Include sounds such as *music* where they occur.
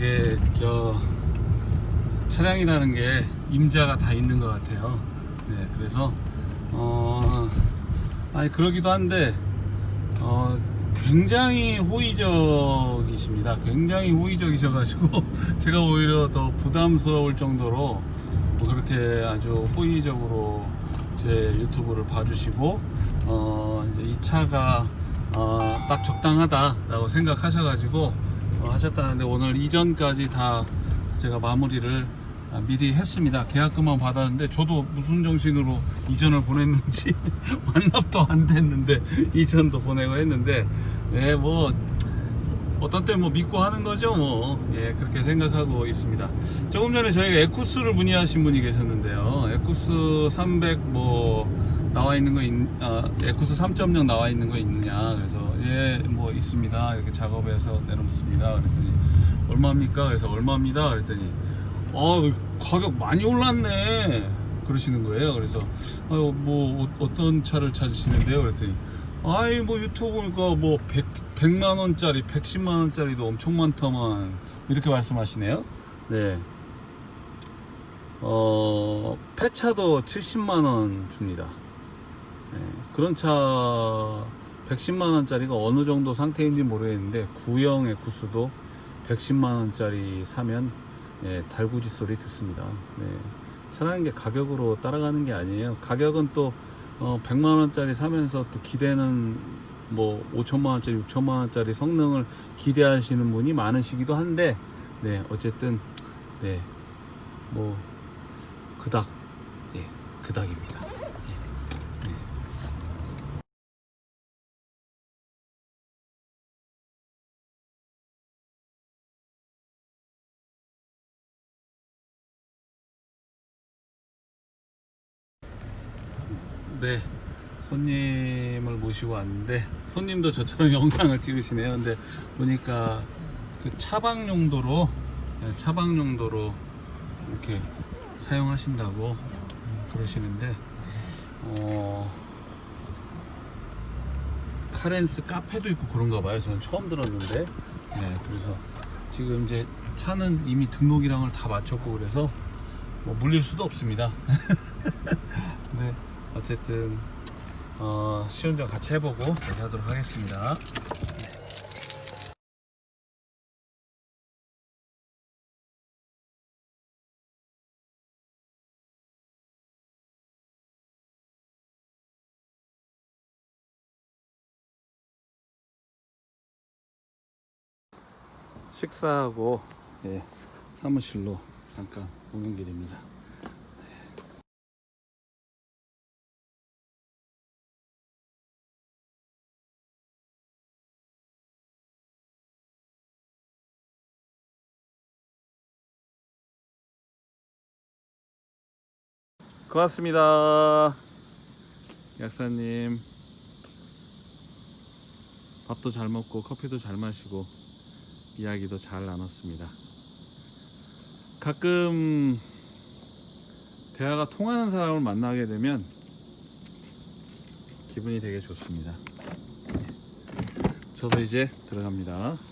이게 저 차량이라는 게 임자가 다 있는 것 같아요. 네, 그래서 어 아니 그러기도 한데 어 굉장히 호의적이십니다. 굉장히 호의적이셔 가지고 *laughs* 제가 오히려 더 부담스러울 정도로 뭐 그렇게 아주 호의적으로 제 유튜브를 봐주시고 어 이제 이 차가 어, 딱 적당하다 라고 생각하셔 가지고 어, 하셨다는데 오늘 이전까지 다 제가 마무리를 아, 미리 했습니다. 계약금만 받았는데 저도 무슨 정신으로 이전을 보냈는지 *laughs* 완납도 안 됐는데 이전도 보내고 했는데 예 뭐 어떤 때 뭐 믿고 하는 거죠 뭐. 예 그렇게 생각하고 있습니다. 조금 전에 저희가 에쿠스를 문의하신 분이 계셨는데요. 에쿠스 300 뭐 나와 있는 거 있, 아, 에쿠스 3.0 나와 있는 거 있느냐. 그래서 예 뭐 있습니다. 이렇게 작업해서 내놓습니다. 그랬더니 얼마입니까? 그래서 얼마입니다. 그랬더니 어 가격 많이 올랐네. 그러시는 거예요. 그래서 아유 뭐 어- 어떤 차를 찾으시는데요? 그랬더니 아이 뭐 유튜브니까 뭐 100, 100만 원짜리 110만 원짜리도 엄청 많더만 이렇게 말씀하시네요 네 어, 폐차도 70만 원 줍니다. 예, 그런 차 110만 원짜리가 어느 정도 상태인지 모르겠는데 구형 에쿠스도 110만 원짜리 사면 예, 달구지 소리 듣습니다. 네, 차라는 게 가격으로 따라가는 게 아니에요. 가격은 또 어, 100만 원짜리 사면서 또 기대는 뭐 5천만 원짜리, 6천만 원짜리 성능을 기대하시는 분이 많으시기도 한데, 네, 어쨌든 네, 뭐 그닥 예 그닥입니다 예. 네. 네 손님을 모시고 왔는데 손님도 저처럼 *laughs* 영상을 찍으시네요. 근데 보니까 그 차박 용도로 예, 차박 용도로 이렇게 사용하신다고 그러시는데 어 카렌스 카페도 있고 그런가 봐요. 저는 처음 들었는데. 네 그래서 지금 이제 차는 이미 등록이랑을 다 마쳤고 그래서 뭐 물릴 수도 없습니다. *laughs* 네 어쨌든 어 시운전 같이 해보고 얘기하도록 하겠습니다 식사하고 예, 사무실로 잠깐 오는 길입니다. 고맙습니다. 약사님. 밥도 잘 먹고 커피도 잘 마시고 이야기도 잘 나눴습니다. 가끔 대화가 통하는 사람을 만나게 되면 기분이 되게 좋습니다. 저도 이제 들어갑니다.